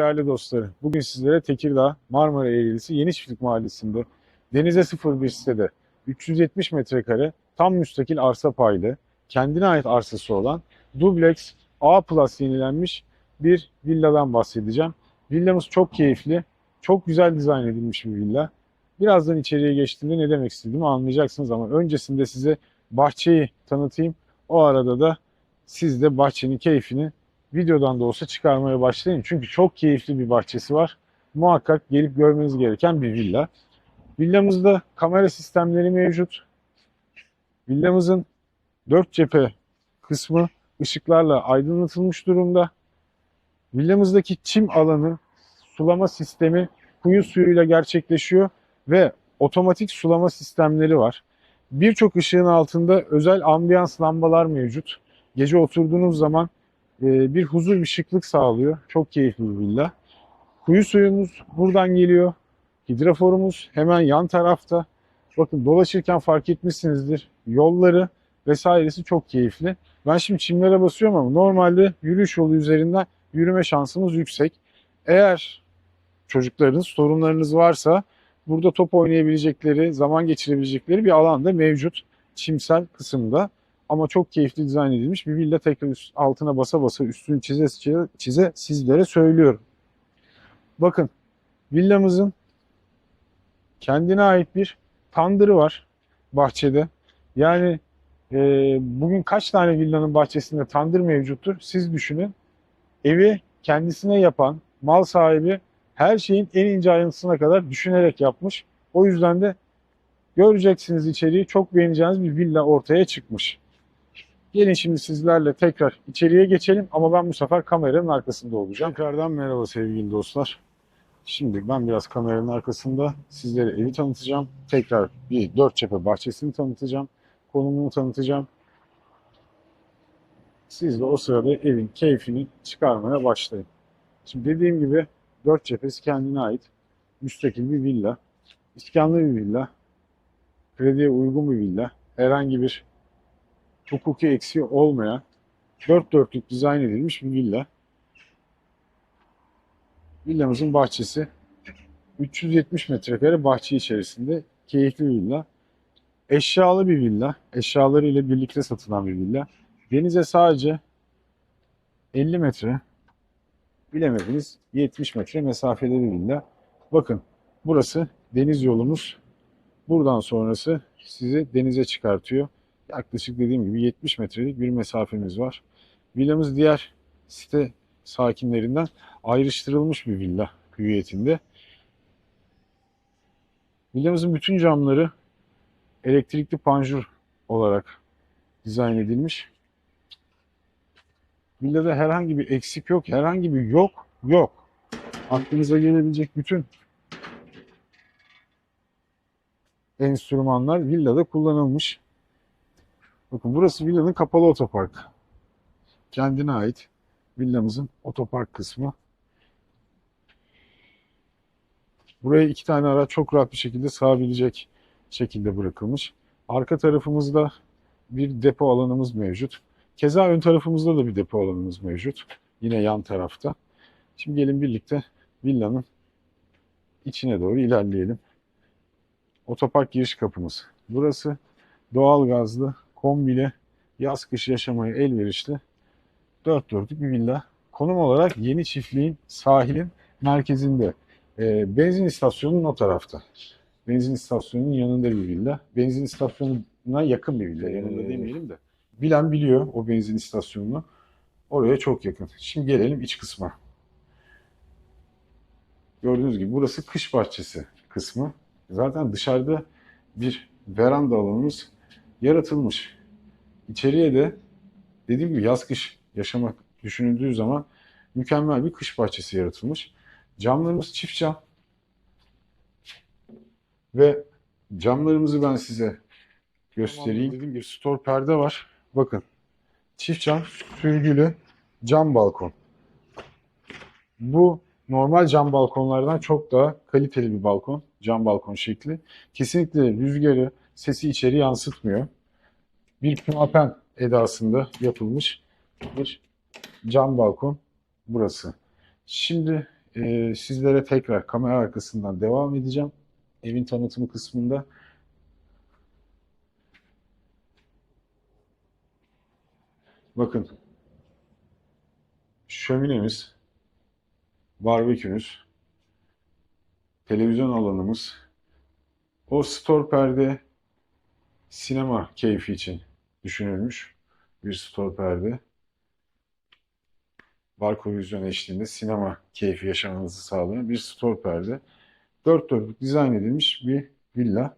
Değerli dostları, bugün sizlere Tekirdağ Marmara Eğrisi Yeni Çiftlik Mahallesi'nde denize sıfır bir sitede 370 metrekare tam müstakil arsa paylı, kendine ait arsası olan dubleks A plus yenilenmiş bir villadan bahsedeceğim. Villamız çok keyifli, çok güzel dizayn edilmiş bir villa. Birazdan içeriye geçtiğimde ne demek istediğimi anlayacaksınız ama öncesinde size bahçeyi tanıtayım. O arada da siz de bahçenin keyfini videodan da olsa çıkarmaya başlayın. Çünkü çok keyifli bir bahçesi var. Muhakkak gelip görmeniz gereken bir villa. Villamızda kamera sistemleri mevcut. Villamızın dört cephe kısmı ışıklarla aydınlatılmış durumda. Villamızdaki çim alanı sulama sistemi kuyu suyuyla gerçekleşiyor ve otomatik sulama sistemleri var. Birçok ışığın altında özel ambiyans lambalar mevcut. Gece oturduğunuz zaman e, bir huzur, bir şıklık sağlıyor. Çok keyifli bir villa. Kuyu suyumuz buradan geliyor. Hidroforumuz hemen yan tarafta. Bakın dolaşırken fark etmişsinizdir. Yolları vesairesi çok keyifli. Ben şimdi çimlere basıyorum ama normalde yürüyüş yolu üzerinden yürüme şansımız yüksek. Eğer çocuklarınız, sorunlarınız varsa burada top oynayabilecekleri, zaman geçirebilecekleri bir alan da mevcut. Çimsel kısımda. Ama çok keyifli dizayn edilmiş bir villa tekrar üst, altına basa basa üstünü çize, çize çize sizlere söylüyorum. Bakın villamızın kendine ait bir tandırı var bahçede. Yani e, bugün kaç tane villanın bahçesinde tandır mevcuttur siz düşünün. Evi kendisine yapan mal sahibi her şeyin en ince ayrıntısına kadar düşünerek yapmış. O yüzden de göreceksiniz içeriği çok beğeneceğiniz bir villa ortaya çıkmış. Gelin şimdi sizlerle tekrar içeriye geçelim ama ben bu sefer kameranın arkasında olacağım. Tekrardan merhaba sevgili dostlar. Şimdi ben biraz kameranın arkasında sizlere evi tanıtacağım. Tekrar bir dört cephe bahçesini tanıtacağım. Konumunu tanıtacağım. Siz de o sırada evin keyfini çıkarmaya başlayın. Şimdi dediğim gibi dört cephesi kendine ait müstakil bir villa. İskanlı bir villa. Krediye uygun bir villa. Herhangi bir hukuki eksiği olmayan dört dörtlük dizayn edilmiş bir villa. Villamızın bahçesi 370 metrekare bahçe içerisinde keyifli bir villa. Eşyalı bir villa. Eşyaları ile birlikte satılan bir villa. Denize sadece 50 metre bilemediniz 70 metre mesafede bir villa. Bakın burası deniz yolumuz. Buradan sonrası sizi denize çıkartıyor. Yaklaşık dediğim gibi 70 metrelik bir mesafemiz var. Villamız diğer site sakinlerinden ayrıştırılmış bir villa hüviyetinde. Villamızın bütün camları elektrikli panjur olarak dizayn edilmiş. Villada herhangi bir eksik yok, herhangi bir yok, yok. Aklınıza gelebilecek bütün enstrümanlar villada kullanılmış. Bakın burası villanın kapalı otopark. Kendine ait villamızın otopark kısmı. Buraya iki tane araç çok rahat bir şekilde sığabilecek şekilde bırakılmış. Arka tarafımızda bir depo alanımız mevcut. Keza ön tarafımızda da bir depo alanımız mevcut. Yine yan tarafta. Şimdi gelin birlikte villanın içine doğru ilerleyelim. Otopark giriş kapımız. Burası doğal gazlı, kombili, yaz kış yaşamaya elverişli dört dörtlük bir villa. Konum olarak yeni çiftliğin sahilin merkezinde. E, benzin istasyonunun o tarafta. Benzin istasyonunun yanında bir villa. Benzin istasyonuna yakın bir villa. Yanında demeyelim de. Bilen biliyor o benzin istasyonunu. Oraya çok yakın. Şimdi gelelim iç kısma. Gördüğünüz gibi burası kış bahçesi kısmı. Zaten dışarıda bir veranda alanımız yaratılmış. İçeriye de dediğim gibi yaz kış yaşamak düşünüldüğü zaman mükemmel bir kış bahçesi yaratılmış. Camlarımız çift cam. Ve camlarımızı ben size göstereyim. Dediğim gibi store perde var. Bakın. Çift cam sürgülü cam balkon. Bu normal cam balkonlardan çok daha kaliteli bir balkon. Cam balkon şekli. Kesinlikle rüzgarı, sesi içeri yansıtmıyor. Bir pimapen edasında yapılmış bir cam balkon burası. Şimdi e, sizlere tekrar kamera arkasından devam edeceğim. Evin tanıtımı kısmında. Bakın. Şöminemiz, barbekümüz, televizyon alanımız, o store perde sinema keyfi için düşünülmüş bir store perde. Barko Vizyon eşliğinde sinema keyfi yaşamanızı sağlayan bir store perde. Dört dörtlük dizayn edilmiş bir villa.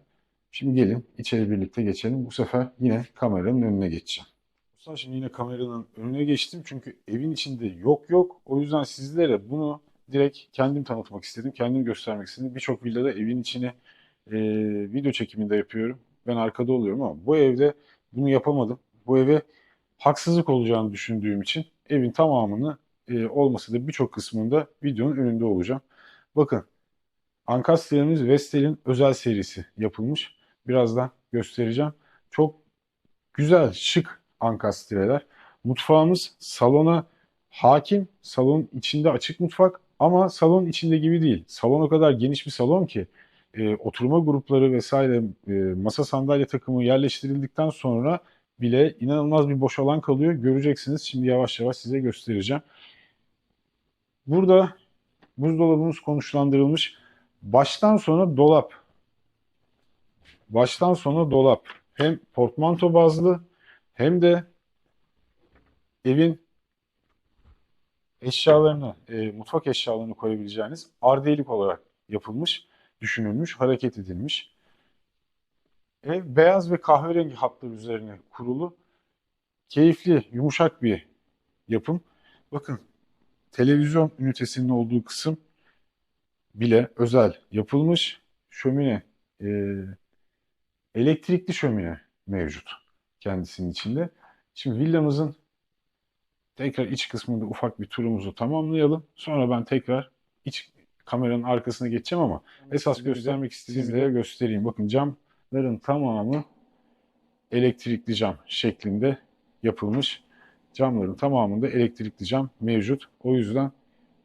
Şimdi gelin içeri birlikte geçelim. Bu sefer yine kameranın önüne geçeceğim. Mustafa şimdi yine kameranın önüne geçtim çünkü evin içinde yok yok. O yüzden sizlere bunu direkt kendim tanıtmak istedim. Kendim göstermek istedim. Birçok villada evin içine e, video çekiminde yapıyorum. Ben arkada oluyorum ama bu evde bunu yapamadım. Bu eve haksızlık olacağını düşündüğüm için evin tamamını e, olmasa da birçok kısmında videonun önünde olacağım. Bakın Ankastre'miz Vestel'in özel serisi yapılmış. Birazdan göstereceğim. Çok güzel, şık ankastreler. Mutfağımız salona hakim. Salon içinde açık mutfak ama salon içinde gibi değil. Salon o kadar geniş bir salon ki e, oturma grupları vesaire e, masa sandalye takımı yerleştirildikten sonra bile inanılmaz bir boş alan kalıyor. Göreceksiniz. Şimdi yavaş yavaş size göstereceğim. Burada buzdolabımız konuşlandırılmış. Baştan sona dolap. Baştan sona dolap. Hem portmanto bazlı hem de evin eşyalarını, e, mutfak eşyalarını koyabileceğiniz ardelik olarak yapılmış, düşünülmüş, hareket edilmiş. Ev beyaz ve kahverengi hatlar üzerine kurulu. Keyifli, yumuşak bir yapım. Bakın televizyon ünitesinin olduğu kısım bile özel yapılmış. Şömine, e, elektrikli şömine mevcut kendisinin içinde. Şimdi villamızın tekrar iç kısmında ufak bir turumuzu tamamlayalım. Sonra ben tekrar iç kameranın arkasına geçeceğim ama esas göstermek istediğim sizlere göstereyim. Bakın camların tamamı elektrikli cam şeklinde yapılmış. Camların tamamında elektrikli cam mevcut. O yüzden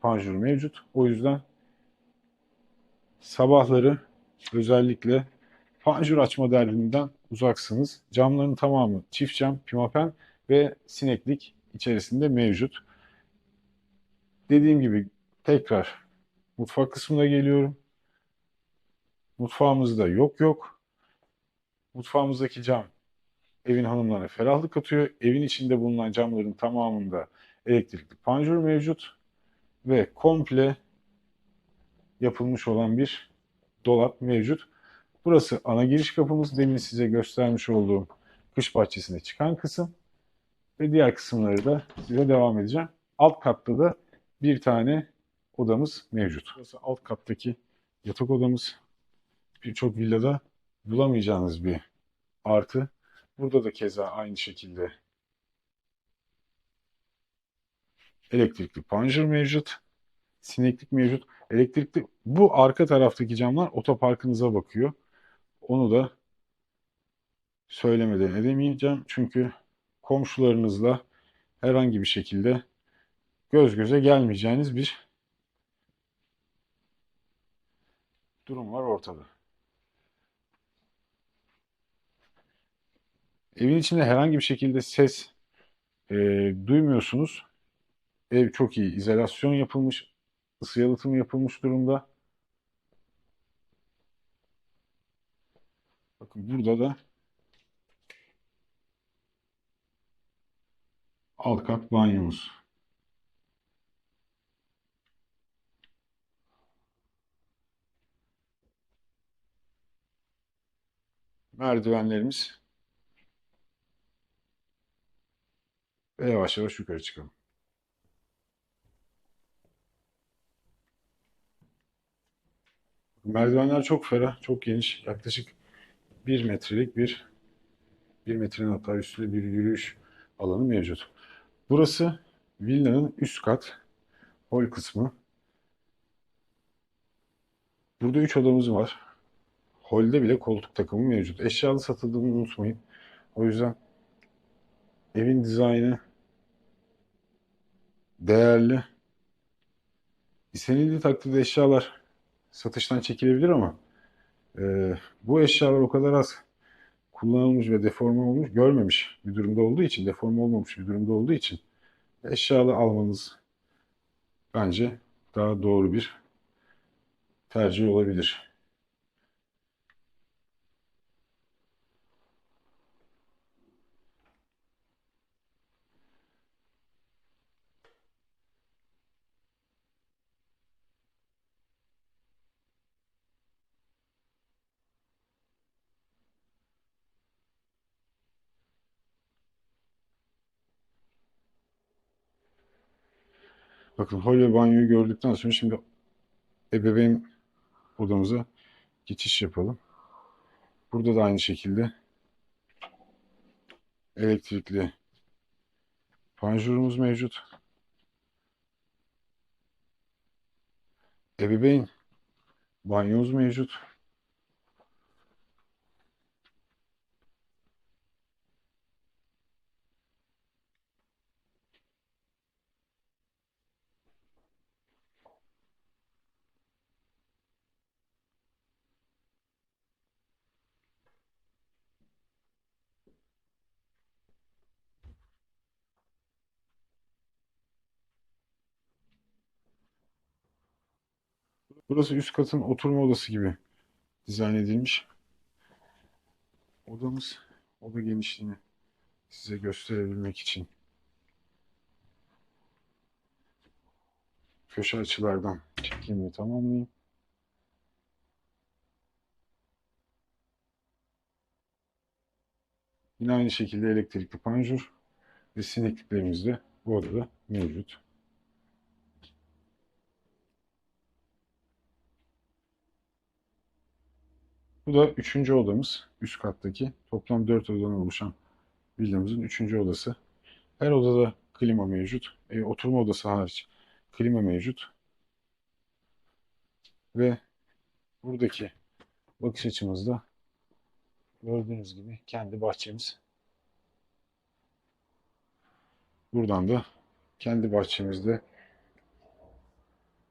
panjur mevcut. O yüzden sabahları özellikle panjur açma derdinden uzaksınız. Camların tamamı çift cam, pimapen ve sineklik içerisinde mevcut. Dediğim gibi tekrar mutfak kısmına geliyorum. Mutfağımızda yok yok. Mutfağımızdaki cam evin hanımlarına ferahlık katıyor. Evin içinde bulunan camların tamamında elektrikli panjur mevcut ve komple yapılmış olan bir dolap mevcut. Burası ana giriş kapımız. Demin size göstermiş olduğum kış bahçesine çıkan kısım. Ve diğer kısımları da size devam edeceğim. Alt katta da bir tane odamız mevcut. Burası alt kattaki yatak odamız. Birçok villada bulamayacağınız bir artı. Burada da keza aynı şekilde elektrikli panjur mevcut. Sineklik mevcut. Elektrikli bu arka taraftaki camlar otoparkınıza bakıyor. Onu da söylemeden edemeyeceğim. Çünkü komşularınızla herhangi bir şekilde göz göze gelmeyeceğiniz bir durum var ortada. Evin içinde herhangi bir şekilde ses e, duymuyorsunuz. Ev çok iyi izolasyon yapılmış, ısı yalıtımı yapılmış durumda. Bakın burada da alt kat banyomuz. Merdivenlerimiz ve yavaş yavaş yukarı çıkalım. Merdivenler çok ferah, çok geniş. Yaklaşık 1 metrelik bir 1 metrenin hatta üstünde bir yürüyüş alanı mevcut. Burası villanın üst kat hol kısmı. Burada 3 odamız var. Holde bile koltuk takımı mevcut. Eşyalı satıldığını unutmayın. O yüzden evin dizaynı değerli. İstenildiği takdirde eşyalar satıştan çekilebilir ama e, bu eşyalar o kadar az kullanılmış ve deforme olmuş, görmemiş bir durumda olduğu için, deforme olmamış bir durumda olduğu için eşyalı almanız bence daha doğru bir tercih olabilir. Bakın hol banyoyu gördükten sonra şimdi ebeveyn odamıza geçiş yapalım. Burada da aynı şekilde elektrikli panjurumuz mevcut. Ebeveyn banyomuz mevcut. Burası üst katın oturma odası gibi dizayn edilmiş. Odamız oda genişliğini size gösterebilmek için köşe açılardan çekimimi tamamlayayım. Yine aynı şekilde elektrikli panjur ve sinekliklerimiz de bu odada mevcut. Bu da üçüncü odamız. Üst kattaki. Toplam dört odadan oluşan villamızın üçüncü odası. Her odada klima mevcut. E, oturma odası hariç klima mevcut. Ve buradaki bakış açımızda gördüğünüz gibi kendi bahçemiz. Buradan da kendi bahçemizde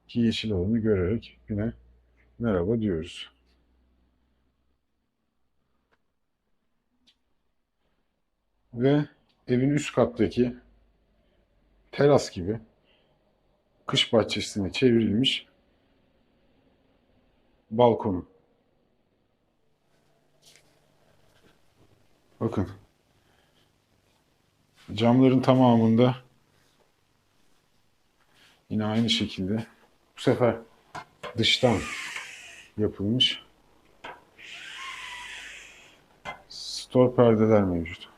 ki yeşil alanı görerek yine merhaba diyoruz. Ve evin üst kattaki teras gibi kış bahçesine çevrilmiş balkonu. Bakın. Camların tamamında yine aynı şekilde bu sefer dıştan yapılmış stor perdeler mevcut.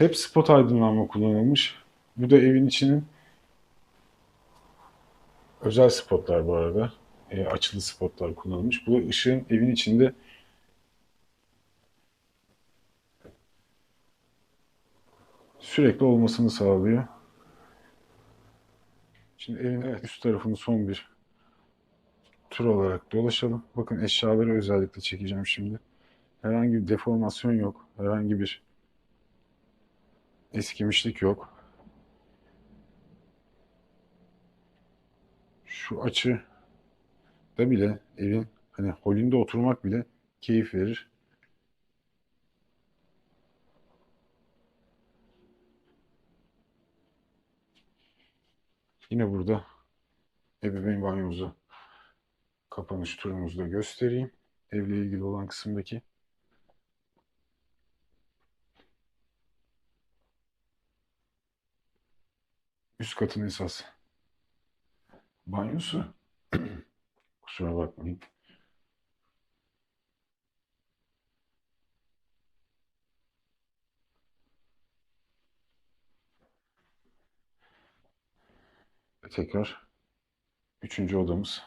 Hep spot aydınlanma kullanılmış. Bu da evin içinin özel spotlar bu arada. E, açılı spotlar kullanılmış. Bu ışığın evin içinde sürekli olmasını sağlıyor. Şimdi evin evet, üst tarafını son bir tur olarak dolaşalım. Bakın eşyaları özellikle çekeceğim şimdi. Herhangi bir deformasyon yok. Herhangi bir eskimişlik yok. Şu açı da bile evin hani holünde oturmak bile keyif verir. Yine burada ebeveyn banyomuzu kapanış turumuzu da göstereyim. Evle ilgili olan kısımdaki. Üst katın esas banyosu. Kusura bakmayın. Tekrar üçüncü odamız.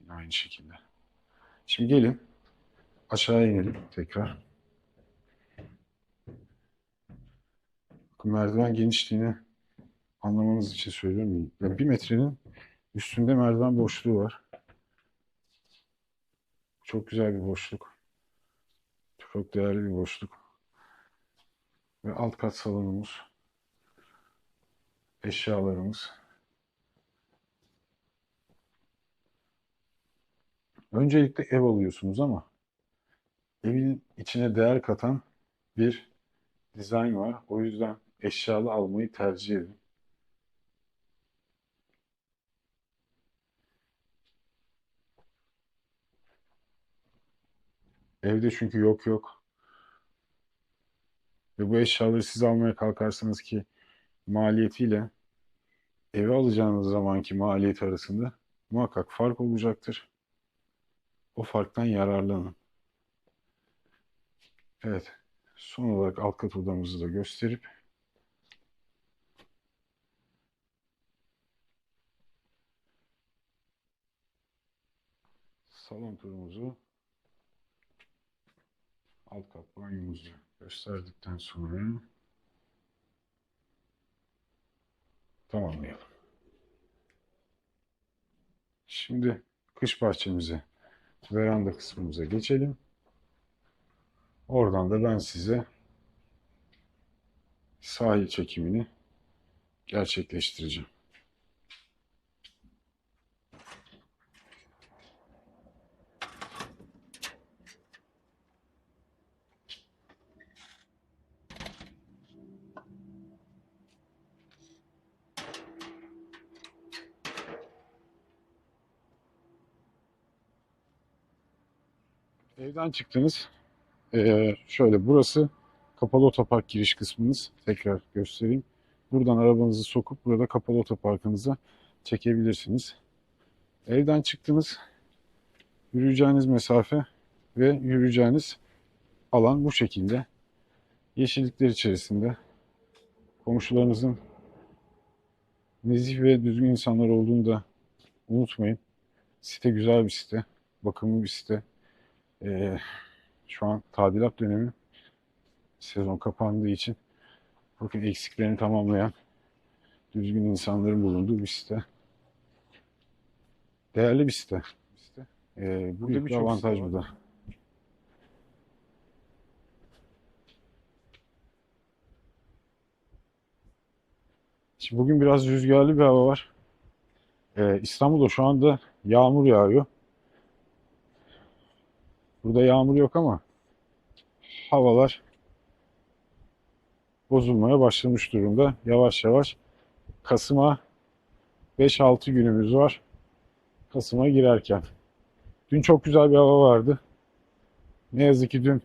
Yine aynı şekilde. Şimdi gelin aşağıya inelim tekrar. Merdiven genişliğini anlamanız için söylüyorum. Yani bir metrenin üstünde merdiven boşluğu var. Çok güzel bir boşluk. Çok değerli bir boşluk. Ve alt kat salonumuz. Eşyalarımız. Öncelikle ev alıyorsunuz ama evin içine değer katan bir dizayn var. O yüzden eşyalı almayı tercih edin. Evde çünkü yok yok. Ve bu eşyaları siz almaya kalkarsanız ki maliyetiyle eve alacağınız zamanki maliyet arasında muhakkak fark olacaktır. O farktan yararlanın. Evet. Son olarak alt kat odamızı da gösterip salon turumuzu alt kat banyomuzu gösterdikten sonra tamamlayalım. Şimdi kış bahçemize, veranda kısmımıza geçelim. Oradan da ben size sahil çekimini gerçekleştireceğim. Evden çıktınız. Ee, şöyle burası kapalı otopark giriş kısmınız. Tekrar göstereyim. Buradan arabanızı sokup burada kapalı otoparkınıza çekebilirsiniz. Evden çıktınız. Yürüyeceğiniz mesafe ve yürüyeceğiniz alan bu şekilde. Yeşillikler içerisinde komşularınızın nezih ve düzgün insanlar olduğunu da unutmayın. Site güzel bir site. Bakımlı bir site. Ee, şu an tadilat dönemi sezon kapandığı için bakın eksiklerini tamamlayan düzgün insanların bulunduğu bir site. Değerli bir site. site. Ee, Burada büyük bir avantaj bu da. Şimdi bugün biraz rüzgarlı bir hava var. Ee, İstanbul'da şu anda yağmur yağıyor. Burada yağmur yok ama havalar bozulmaya başlamış durumda. Yavaş yavaş Kasım'a 5-6 günümüz var. Kasım'a girerken. Dün çok güzel bir hava vardı. Ne yazık ki dün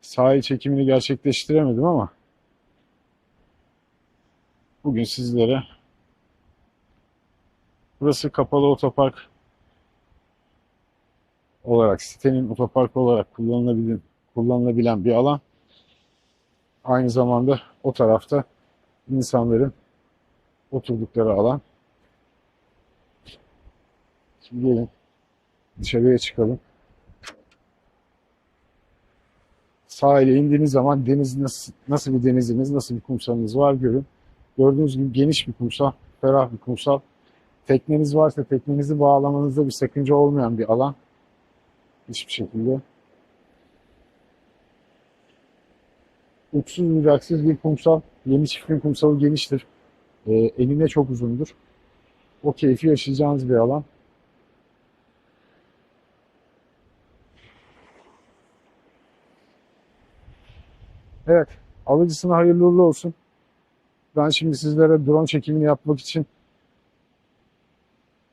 sahil çekimini gerçekleştiremedim ama bugün sizlere burası kapalı otopark olarak sitenin otopark olarak kullanılabilen kullanılabilen bir alan. Aynı zamanda o tarafta insanların oturdukları alan. Şimdi gelin dışarıya çıkalım. Sahile indiğiniz zaman deniz nasıl, nasıl bir deniziniz, nasıl bir kumsalınız var görün. Gördüğünüz gibi geniş bir kumsal, ferah bir kumsal. Tekneniz varsa teknenizi bağlamanızda bir sakınca olmayan bir alan. Hiçbir şekilde. Uçsuz bucaksız bir kumsal. Yeni çiftliğin kumsalı geniştir. Ee, enine çok uzundur. O keyfi yaşayacağınız bir alan. Evet. Alıcısına hayırlı uğurlu olsun. Ben şimdi sizlere drone çekimini yapmak için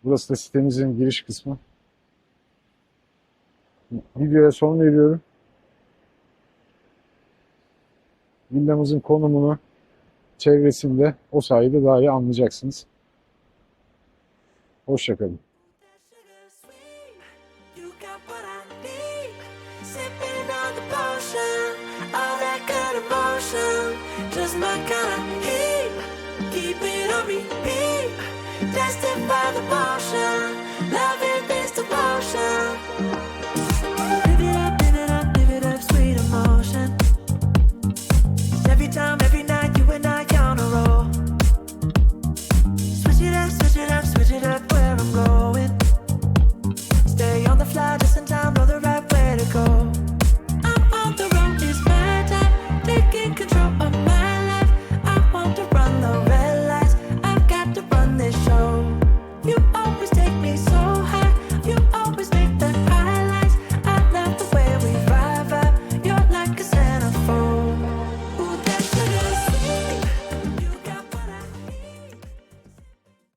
burası da sitemizin giriş kısmı. Videoya son veriyorum. Villamızın konumunu çevresinde o sayede daha iyi anlayacaksınız. Hoşçakalın.